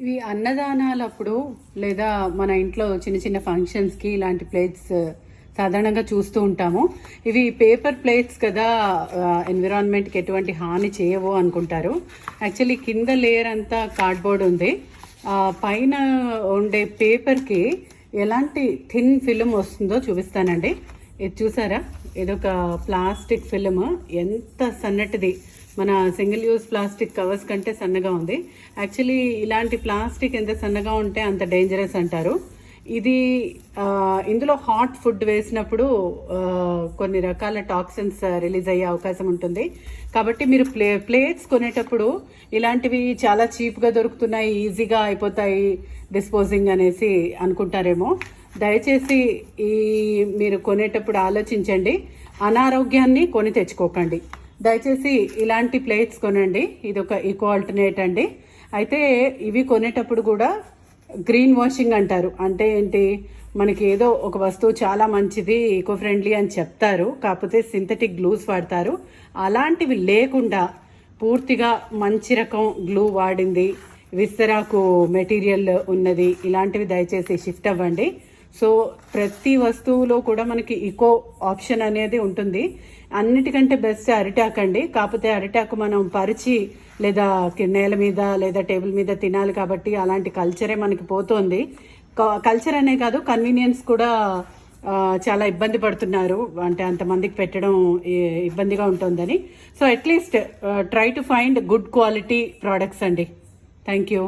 ఇవి అన్నదానాలప్పుడు లేదా మన ఇంట్లో చిన్న చిన్న ఫంక్షన్స్కి ఇలాంటి ప్లేట్స్ సాధారణంగా చూస్తూ ఉంటాము. ఇవి పేపర్ ప్లేట్స్ కదా ఎన్విరాన్మెంట్కి ఎటువంటి హాని చేయవు అనుకుంటారు. యాక్చువల్లీ కింద లేయర్ అంతా కార్డ్బోర్డ్ ఉంది. పైన ఉండే పేపర్కి ఎలాంటి థిన్ ఫిల్మ్ వస్తుందో చూపిస్తానండి. ఇది చూసారా? ఇదొక ప్లాస్టిక్ ఫిల్మ్. ఎంత సన్నటిది. మన సింగిల్ యూజ్ ప్లాస్టిక్ కవర్స్ కంటే సన్నగా ఉంది. యాక్చువల్లీ ఇలాంటి ప్లాస్టిక్ ఎంత సన్నగా ఉంటే అంత డేంజరస్ అంటారు. ఇది ఇందులో హాట్ ఫుడ్ వేసినప్పుడు కొన్ని రకాల టాక్సిన్స్ రిలీజ్ అయ్యే అవకాశం ఉంటుంది. కాబట్టి మీరు ప్లే ప్లేట్స్ కొనేటప్పుడు ఇలాంటివి చాలా చీప్గా దొరుకుతున్నాయి ఈజీగా అయిపోతాయి డిస్పోజింగ్ అనేసి అనుకుంటారేమో. దయచేసి ఈ మీరు కొనేటప్పుడు ఆలోచించండి. అనారోగ్యాన్ని కొని తెచ్చుకోకండి. దయచేసి ఇలాంటి ప్లేట్స్ కొనండి. ఇది ఒక ఈకో ఆల్టర్నేట్ అండి. అయితే ఇవి కొనేటప్పుడు కూడా గ్రీన్ వాషింగ్ అంటారు. అంటే ఏంటి? మనకి ఏదో ఒక వస్తువు చాలా మంచిది ఈకో ఫ్రెండ్లీ అని చెప్తారు. కాకపోతే సింథటిక్ గ్లూస్ వాడతారు. అలాంటివి లేకుండా పూర్తిగా మంచి రకం గ్లూ వాడింది విస్తరాకు మెటీరియల్ ఉన్నది ఇలాంటివి దయచేసి షిఫ్ట్ అవ్వండి. సో ప్రతి వస్తువులో కూడా మనకి ఈకో ఆప్షన్ అనేది ఉంటుంది. అన్నిటికంటే బెస్ట్ అరిటాక్ అండి. కాకపోతే అరిటాకు మనం పరిచి లేదా నేల మీద లేదా టేబుల్ మీద తినాలి కాబట్టి అలాంటి కల్చరే మనకి పోతోంది. కల్చర్ అనే కాదు కన్వీనియన్స్ కూడా చాలా ఇబ్బంది పడుతున్నారు. అంటే అంతమందికి పెట్టడం ఇబ్బందిగా ఉంటుందని. So at least try to find good quality products అండి. Thank you